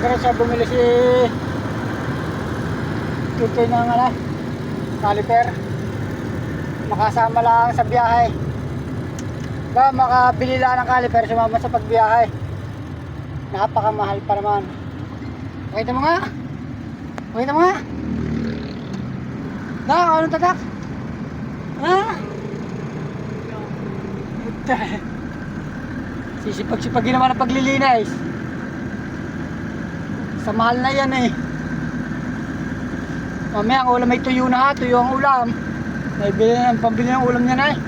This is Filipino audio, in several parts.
kagano siya bumili si Tutoy ng ano, caliper. Makasama lang sa biyahe. Ba, makabili lang ng caliper, sumama sa pagbiyahe. Napakamahal pa naman. Pakita mo nga. Pakita mo nga. Na, anong tatak? Ha? Sisipag-sipagin naman ang paglilinis. Sa mahal na yan eh. Mamaya ang ulam may tuyo na ha, tuyo ang ulam. May bili ang pambili ng ulam niya na eh.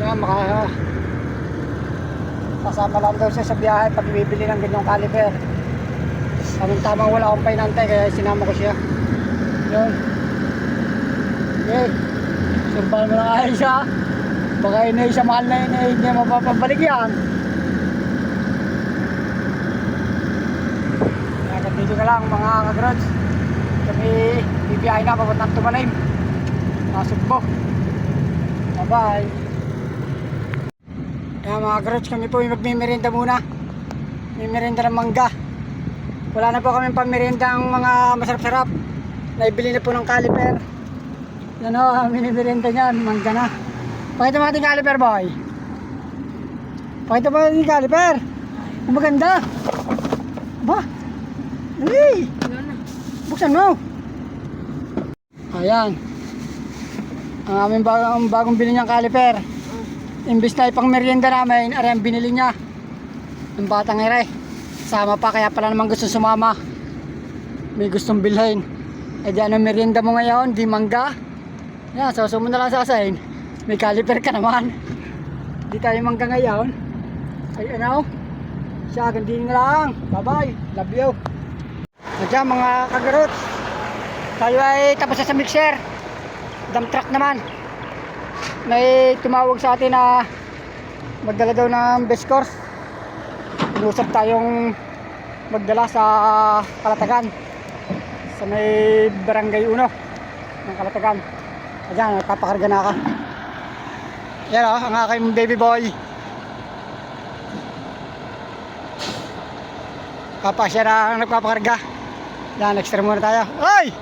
Kaya maka kasama lang daw siya sa biyahe pag bibili ng ganyang caliper. Tamang tamang wala akong painantay kaya sinama ko siya. Yun. Okay. Sumpal mo lang ayos siya. Baka inay sa mahal na inay, hindi mapapabalik yan. Dito ka lang mga kagrods. Kami bibiyahe na papuntang Tumanim. Nasugbo. Bye-bye. Kaya mga kagrods, kami po yung muna. May merinda ng mangga. Wala na po kami pamirinda ang mga masarap-sarap. Naibili na po ng caliper. Yan o, ang minimerinda niyan, mangga na. Pakita mo ating caliper boy. Pakita mo ating caliper. Ang maganda. Ba? Dali. Buksan mo. Ayan. Ang aming bagong, bagong bili niyang caliper. Imbis na ipang merienda namin, ari ang binili niya. Ang batang ere. Sama pa kaya pala naman gusto sumama. May gustong bilhin. Eh di ano merienda mo ngayon? Di mangga? Yan, so sumunod lang sa asahin. May caliper ka naman. Di tayo mangga. Ay ano? Siya, gandin na lang. Bye-bye. Love you. Nandiyan mga kagarot. Tayo ay tapos sa mixer. Dump truck naman. May tumawag sa atin na magdala daw ng best course. Inusap tayong magdala sa Kalatagan. Sa may barangay uno ng Kalatagan. Ayan, nagpapakarga na ako. Yan o, ang aking baby boy. Papa siya na ang nagpapakarga. Yan, extra muna tayo. Ay!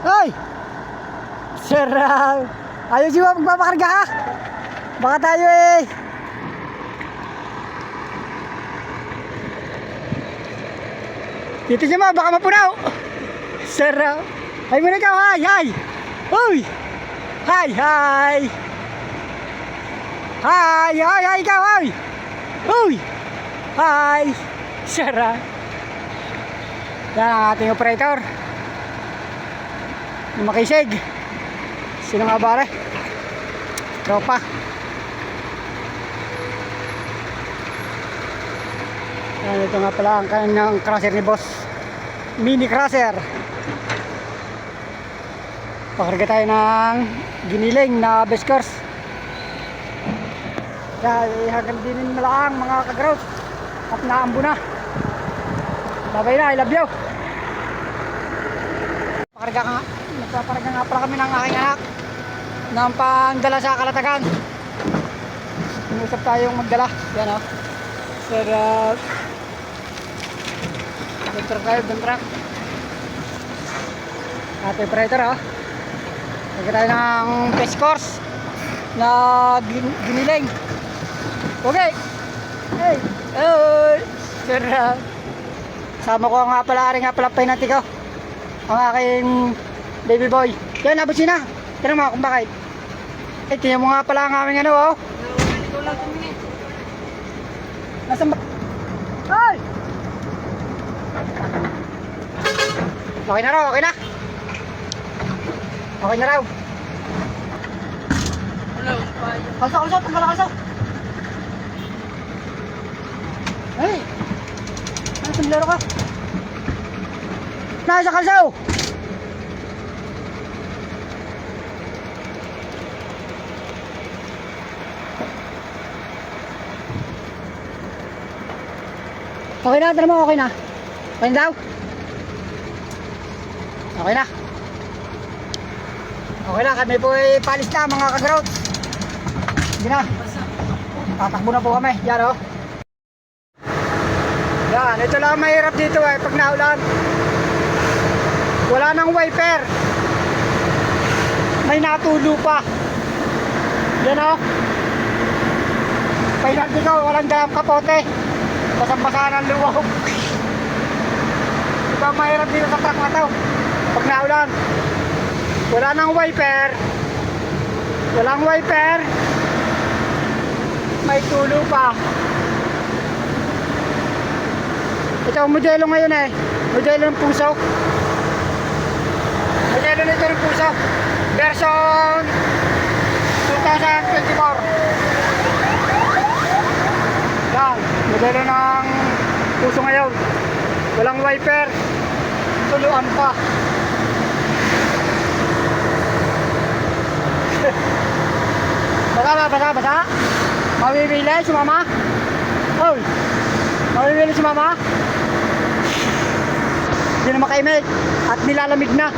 Ay! Sarap! Ayos yung magpapakarga ha! Baka tayo eh! Dito siya mo, baka mapunaw! Sarap! Ay muna ikaw, hi! Hi! Uy! Hi! Hi! Hi! Hi! Hi! Ikaw! Hi! Uy! Hi! Sarap! Yan ang ating operator. Yung makisig. Sino nga bare? Tropa. Yan, ito nga pala ang kanyang crusher ni boss. Mini crusher. Pakarga tayo ng giniling na beskers. Kaya hanggang dinin mo lang mga kagrout. At naambo na. Babay na, I love you. Pakarga ka nga. Nagpaparga nga pala kami ng aking anak. Ng pandala sa kalatagan. Inusap tayong magdala. Yan o. Sir, uh, dump truck tayo, truck. Ate operator o. Lagyan tayo ng test course na gin giniling. Okay. Hey. Hey. Uh, sama ko nga pala, ari nga pala pinati ko. Ang aking baby boy. Yan, abot na. Tignan mo kung bakit. Eh, tingnan mo nga pala ang aming ano, oh. Nasaan ba? Ay! Okay na raw, okay na. Okay na raw. Kalsa, kalsa, tanggal ang kalsa. Hey! Ano tumlaro ka? Nasa kalsaw! Okay na, tara mo, okay na. Okay na daw? Okay na. Okay na, kami po ay palis na mga kagrot. Sige na. Tatakbo na po kami. Yan o. Yan, ito lang ang mahirap dito eh, pag naulan. Wala nang wiper. May natulo pa. Yan o. Kailan dito, walang dalang kapote. Basang-basa ng luwag. Ang mahirap dito sa truck na to. Pag naulan. Wala nang wiper. Walang wiper. May tulo pa. Ito ang modelo ngayon eh. Modelo ng puso. Modelo nito ng puso. Version 2024. Yan. Modelo ng puso ngayon. Walang wiper. Tuluan pa. Basa ba, basa, basa? Mawibili si mama? Hoy! Mawibili si mama? Hindi na makaimig at nilalamig na.